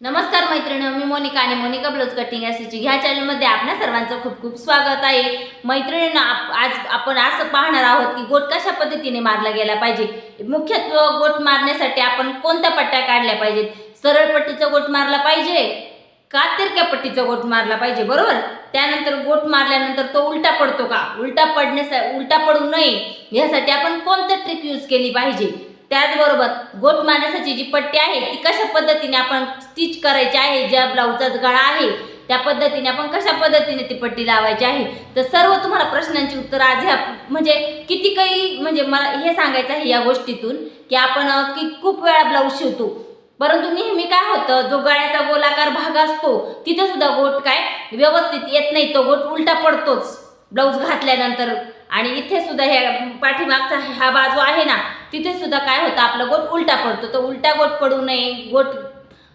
नमस्कार मैत्रिणी मी मोनिका आणि मोनिका ब्लाउज कटिंग यासीची ह्या चॅनलमध्ये आपल्या सर्वांचं खूप खूप स्वागत आहे. मैत्रिणींना आप- आज आपण असं पाहणार आहोत की गोट कशा पद्धतीने मारला गेला पाहिजे? मुख्यत्व गोट मारण्यासाठी आपण कोणत्या पट्ट्या काढल्या पाहिजेत? सरळ पट्टीचा गोट मारला पाहिजे का तिरक्या पट्टीचा गोट मारला पाहिजे? बरोबर? त्यानंतर गोट मारल्यानंतर तो उलटा पडतो का? उलटा पडण्यासा उलटा पडू नये. यासाठी आपण कोणत्या ट्रिक यूज केली पाहिजे? त्याचबरोबर गोट मारण्यासाठी जी पट्टी आहे ती कशा पद्धतीने आपण स्टिच करायची आहे ज्या ब्लाऊजचा गळा आहे त्या पद्धतीने आपण कशा पद्धतीने ती पट्टी लावायची आहे? तर सर्व तुम्हाला प्रश्नांची उत्तर आज ह्या म्हणजे किती काही म्हणजे मला हे सांगायचं आहे या गोष्टीतून की आपण की खूप वेळा ब्लाऊज शिवतो. परंतु नेहमी काय होतं जो गळ्याचा गोलाकार भाग असतो तिथे सुद्धा गोट काय व्यवस्थित येत नाही तो गोट उलटा पडतोच. ब्लाऊज घातल्यानंतर. आणि इथे सुद्धा ह्या पाठीमागचा हा बाजू आहे ना तिथे सुद्धा काय होतं आपला गोट उलटा पडतो. तर उलटा गोट पडू नये. गोट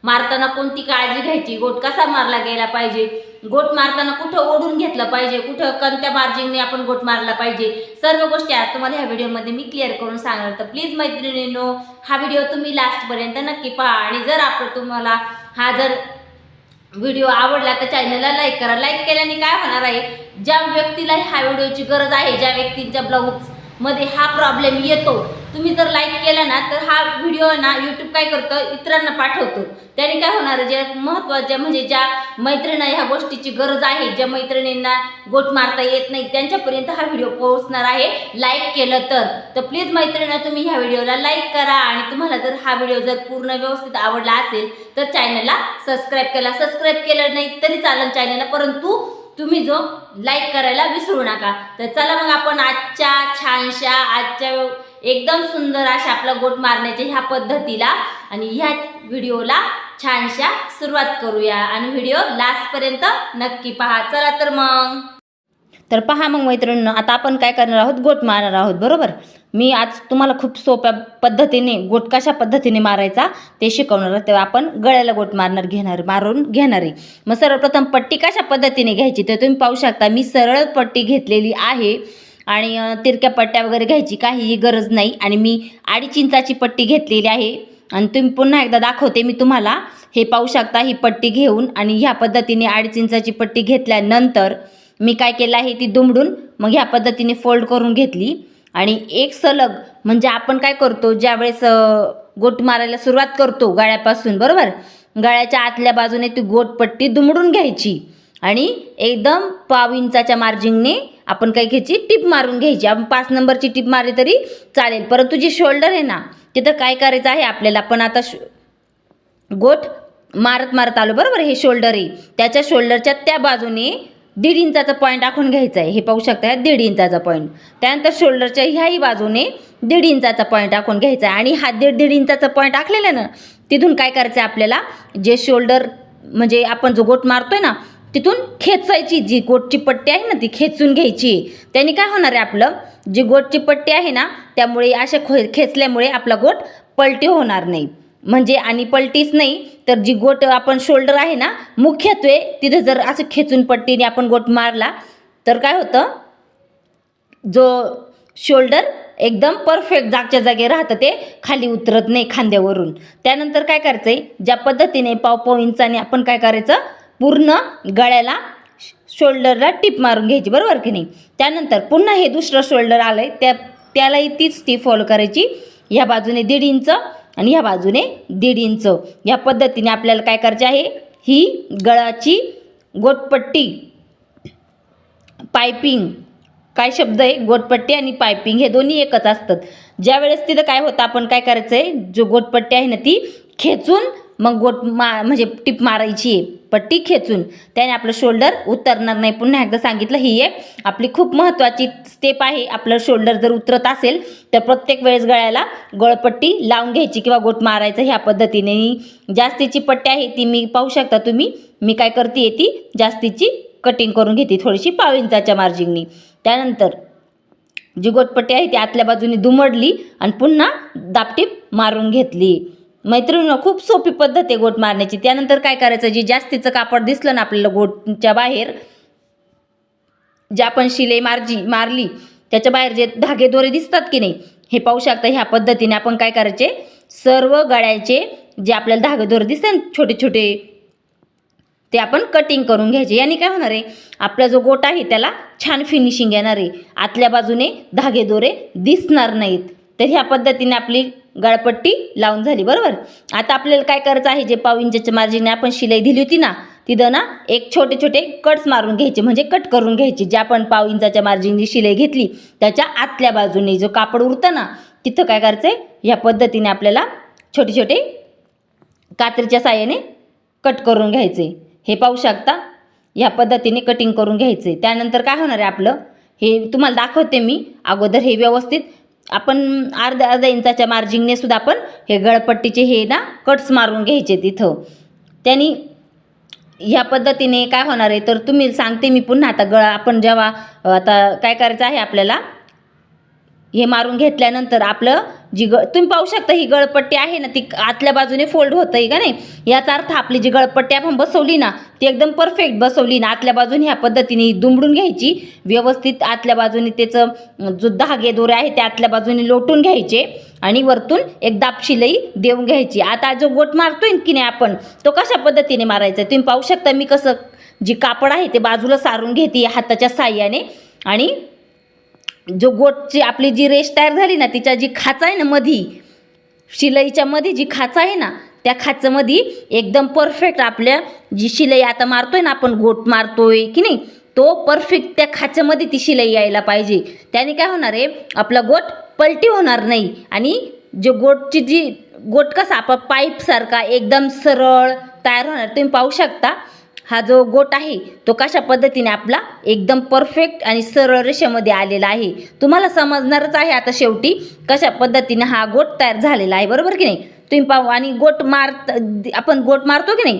मारताना कोणती काळजी घ्यायची? गोट कसा मारला गेला पाहिजे? गोट मारताना कुठं ओढून घेतलं पाहिजे? कुठं कोणत्या मार्जिनने आपण गोट मारला पाहिजे? सर्व गोष्टी आज तुम्हाला ह्या व्हिडिओमध्ये मी क्लिअर करून सांगणार तर प्लीज मैत्रिणींनो हा व्हिडिओ तुम्ही लास्टपर्यंत नक्की पहा. आणि जर आपण तुम्हाला हा जर व्हिडिओ आवडला तर चॅनलला लाईक करा. लाईक केल्याने काय होणार आहे? ज्या व्यक्तीला ह्या व्हिडिओची गरज आहे ज्या व्यक्तींच्या ब्लाऊजमध्ये हा प्रॉब्लेम येतो तुम्ही जर लाईक केला ना तर हा व्हिडिओ ना यूट्यूब काय करतं? इतरांना पाठवतो. त्याने काय होणार? ज्या महत्त्वाच्या म्हणजे ज्या मैत्रिणींना ह्या गोष्टीची गरज आहे ज्या मैत्रिणींना गोट मारता येत नाही त्यांच्यापर्यंत हा व्हिडिओ पोहोचणार आहे. लाईक केलं तर. तर प्लीज मैत्रिणी तुम्ही ह्या व्हिडिओला लाईक करा. आणि तुम्हाला जर हा व्हिडिओ जर पूर्ण व्यवस्थित आवडला असेल तर चॅनलला सबस्क्राईब केला. सबस्क्राईब केलं नाही तरी चालेल चॅनलला परंतु तुम्ही जो लाईक करायला विसरू नका. तर चला मग आपण आजच्या छानशा आजच्या एकदम सुंदर अशा आपला गोट मारण्याच्या ह्या पद्धतीला आणि ह्या व्हिडिओला छानशा सुरुवात करूया. आणि व्हिडिओ लास्टपर्यंत नक्की पहा. चला तर मग. तर पहा मग मैत्रिणींनो आता आपण काय करणार आहोत? गोट मारणार आहोत बरोबर? मी आज तुम्हाला खूप सोप्या पद्धतीने गोट कशा पद्धतीने मारायचा ते शिकवणार आहे. तेव्हा आपण गळ्याला गोट मारणार घेणार मारून घेणार आहे. मग सर्वप्रथम पट्टी कशा पद्धतीने घ्यायची तर तुम्ही पाहू शकता. मी सरळ पट्टी घेतलेली आहे आणि तिरक्या पट्ट्या वगैरे घ्यायची काहीही गरज नाही आणि मी अडीच इंचाची पट्टी घेतलेली आहे. आणि तुम्ही पुन्हा एकदा दाखवते मी तुम्हाला. हे पाहू शकता ही पट्टी घेऊन आणि ह्या पद्धतीने अडीच इंचाची पट्टी घेतल्यानंतर मी काय केलं आहे ती दुमडून मग ह्या पद्धतीने फोल्ड करून घेतली. आणि एक सलग म्हणजे आपण काय करतो ज्यावेळेस गोट मारायला सुरुवात करतो गळ्यापासून बरोबर? गळ्याच्या आतल्या बाजूने ती गोटपट्टी दुमडून घ्यायची आणि एकदम पाव इंचाच्या मार्जिंगने आपण काय घ्यायची? टिप मारून घ्यायची. आपण पाच नंबरची टिप मारली तरी चालेल. परंतु जी शोल्डर आहे ना तिथं काय करायचं आहे आपल्याला? पण आता शो गोट मारत मारत आलो बरोबर? हे शोल्डर आहे. त्याच्या शोल्डरच्या त्या बाजूने दीड इंचाचा पॉईंट आखून घ्यायचा आहे हे पाहू शकता दीड इंचाचा पॉईंट त्यानंतर शोल्डरच्या ह्याही बाजूने दीड इंचाचा पॉईंट आखून घ्यायचा आहे आणि हा दीड दीड इंचाचा पॉईंट आखलेला आहे ना तिथून काय करायचं आहे आपल्याला? जे शोल्डर म्हणजे आपण जो गोट मारतोय ना तिथून खेचायची जी गोटची पट्टी आहे ना ती खेचून घ्यायची. त्याने काय होणार आहे आपलं? जी गोटची पट्टी आहे ना त्यामुळे अशा खो खेचल्यामुळे आपला गोट पलटी होणार नाही. म्हणजे आणि पलटीच नाही तर जी गोट आपण शोल्डर आहे ना मुख्यत्वे तिथे जर असं खेचून पट्टीने आपण गोट मारला तर काय होतं? जो शोल्डर एकदम परफेक्ट जागच्या जागे राहतं ते खाली उतरत नाही खांद्यावरून. त्यानंतर काय करायचं आहे ज्या पद्धतीने पाव पाव इंचाने आपण काय करायचं? पूर्ण गळ्याला शोल्डरला टिप मारून घ्यायची बरोबर की नाही? त्यानंतर पुन्हा हे दुसरं शोल्डर आलं आहे त्या त्यालाही तीच ती फॉलो करायची. ह्या बाजूने दीड इंच आणि ह्या बाजूने दीड इंच. या पद्धतीने आपल्याला काय करायचे आहे? ही गळाची गोटपट्टी. पायपिंग. काय शब्द आहे? गोटपट्टी आणि पायपिंग हे दोन्ही एकच असतात. ज्यावेळेस तिथं काय होतं आपण काय करायचं आहे जो गोटपट्टी आहे ना ती खेचून मग गोट मा म्हणजे टिप मारायची आहे. पट्टी खेचून त्याने आपलं शोल्डर उतरणार नाही. पुन्हा एकदा सांगितलं ही एक आपली खूप महत्त्वाची स्टेप आहे. आपलं शोल्डर जर उतरत असेल तर प्रत्येक वेळेस गळ्याला गळपट्टी लावून घ्यायची किंवा गोट मारायचं ह्या पद्धतीने. जास्तीची पट्टी आहे ती मी पाहू शकता तुम्ही. मी काय करते ती? जास्तीची कटिंग करून घेते थोडीशी पाव इंचाच्या मार्जिंगनी त्यानंतर जी गोटपट्टी आहे ती आतल्या बाजूने दुमडली आणि पुन्हा दापटीप मारून घेतली. मैत्रिणीनं खूप सोपी पद्धत आहे गोट मारण्याची. त्यानंतर काय करायचं? जे जास्तीचं कापड दिसलं ना आपल्याला गोटच्या बाहेर जे आपण शिलाई मारजी मारली त्याच्या बाहेर जे धागेदोरे दिसतात की नाही हे पाहू शकता ह्या पद्धतीने आपण काय करायचे? सर्व गळ्याचे जे आपल्याला धागेदोरे दिसते छोटे छोटे ते आपण कटिंग करून घ्यायचे. याने काय होणार आहे? आपला जो गोट आहे त्याला छान फिनिशिंग येणार आहे. आतल्या बाजूने धागेदोरे दिसणार नाहीत. तर ह्या पद्धतीने आपली गळपट्टी लावून झाली बरोबर? आता आपल्याला काय करायचं आहे? जे पाव इंचाच्या मार्जिनने आपण शिलाई दिली होती ना तिथं ना एक छोटे छोटे कट्स मारून घ्यायचे म्हणजे कट करून घ्यायचे जे आपण पाव इंचाच्या मार्जिननी शिलाई घेतली त्याच्या आतल्या बाजूने जो कापड उरतं ना तिथं काय करायचं आहे ह्या पद्धतीने आपल्याला छोटे छोटे कात्रीच्या साह्याने कट करून घ्यायचे. हे पाहू शकता? ह्या पद्धतीने कटिंग करून घ्यायचे. त्यानंतर काय होणार आहे आपलं? हे तुम्हाला दाखवते मी अगोदर हे व्यवस्थित आपण अर्ध्या अर्ध्या इंचाच्या मार्जिंगने सुद्धा आपण हे गळपट्टीचे हे ना कट्स मारून घ्यायचे तिथं. त्यांनी ह्या पद्धतीने काय होणार आहे? तर तुम्ही सांगते मी पुन्हा. आता गळ आपण जेव्हा आता काय करायचं आहे आपल्याला? हे मारून घेतल्यानंतर आपलं जी ग तुम्ही पाहू शकता ही गळपट्टी आहे ना ती आतल्या बाजूने फोल्ड होतं आहे का नाही? याचा अर्थ आपली जी गळपट्टी आपण बसवली ना ती एकदम परफेक्ट बसवली ना आतल्या बाजूने ह्या पद्धतीने दुमडून घ्यायची. व्यवस्थित आतल्या बाजूने त्याचं जो धागे दोरे आहे ते आतल्या बाजूने लोटून घ्यायचे आणि वरतून एक दाब शिलाई देऊन घ्यायची. आता जो गोट मारतोय की नाही आपण तो कशा पद्धतीने मारायचा तुम्ही पाहू शकता मी कसं जी कापड आहे ते बाजूला सारून घेते हाताच्या साह्याने आणि जो गोटची आपली जी रेष तयार झाली ना तिच्या जी खाचा आहे ना मधी शिलाईच्या मध्ये जी खाचा आहे ना त्या खाचामध्ये एकदम परफेक्ट आपल्या जी शिलाई आता मारतोय ना आपण गोट मारतोय की नाही तो परफेक्ट त्या खाच्यामध्ये ती शिलाई यायला पाहिजे. त्याने काय होणार आहे आपला गोट पलटी होणार नाही आणि जो गोटची जी गोट कसा आपण पाईपसारखा एकदम सरळ तयार होणार तुम्ही पाहू शकता. हा जो गोट आहे तो कशा पद्धतीने आपला एकदम परफेक्ट आणि सरळ रेषेमध्ये आलेला आहे? तुम्हाला समजणारच आहे आता शेवटी कशा पद्धतीने हा गोट तयार झालेला आहे बरोबर की नाही? तुम्ही पाहू आणि गोट मार आपण गोट मारतो की नाही?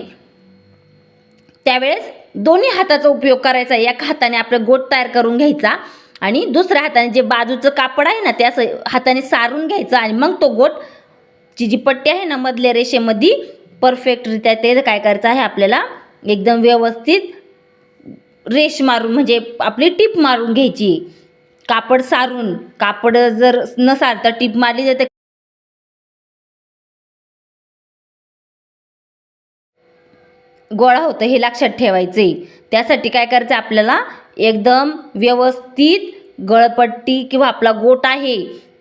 त्यावेळेस दोन्ही हाताचा उपयोग करायचा एका हाताने आपलं गोट तयार करून घ्यायचा आणि दुसऱ्या हाताने जे बाजूचं कापड आहे ना ते असं हाताने सारून घ्यायचं आणि मग तो गोट ची जी पट्टी आहे ना मधल्या रेषेमध्ये परफेक्टरित्या ते काय करायचं आहे आपल्याला एकदम व्यवस्थित रेष मारून म्हणजे आपली टीप मारून घ्यायची. कापड सारून कापड जर न सारता टीप मारली जाते. गोळा होतं हे लक्षात ठेवायचे त्यासाठी काय करायचं आपल्याला? एकदम व्यवस्थित गळपट्टी किंवा आपला गोट आहे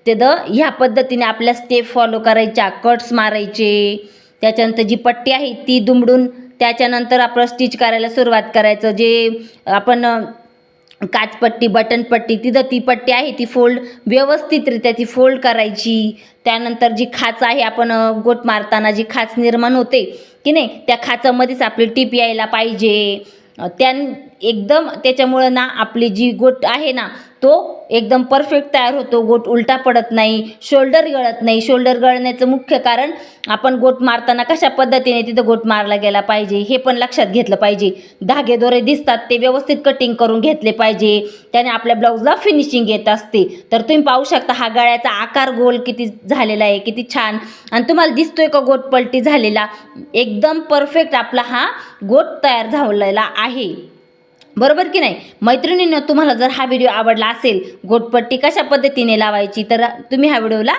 ते द ह्या पद्धतीने आपल्या स्टेप फॉलो करायच्या. कट्स मारायचे. त्याच्यानंतर जी पट्टी आहे ती दुमडून त्याच्यानंतर आपण स्टिच करायला सुरुवात करायचं. जे आपण काचपट्टी बटनपट्टी तिथं ती पट्टी आहे ती फोल्ड व्यवस्थितरित्या ती फोल्ड करायची. त्यानंतर जी खाच आहे आपण गोट मारताना जी खाच निर्माण होते की नाही त्या खाचामध्येच आपली टीप यायला पाहिजे. त्या एकदम त्याच्यामुळं ना आपली जी गोट आहे ना तो एकदम परफेक्ट तयार होतो. गोट उलटा पडत नाही शोल्डर गळत नाही. शोल्डर गळण्याचं मुख्य कारण आपण गोट मारताना कशा पद्धतीने तिथं गोट मारला गेला पाहिजे हे पण लक्षात घेतलं पाहिजे. धागे दोरे दिसतात ते व्यवस्थित कटिंग करून घेतले पाहिजे. त्याने आपल्या ब्लाऊजला फिनिशिंग येत असते. तर तुम्ही पाहू शकता हा गळ्याचा आकार गोल किती झालेला आहे किती छान. आणि तुम्हाला दिसतोय का गोट पलटी झालेला? एकदम परफेक्ट आपला हा गोट तयार झालेला आहे. बरोबर की नाही? मैत्रिणीनं तुम्हाला जर हा व्हिडिओ आवडला असेल गोटपट्टी कशा पद्धतीने लावायची तर तुम्ही हा व्हिडिओला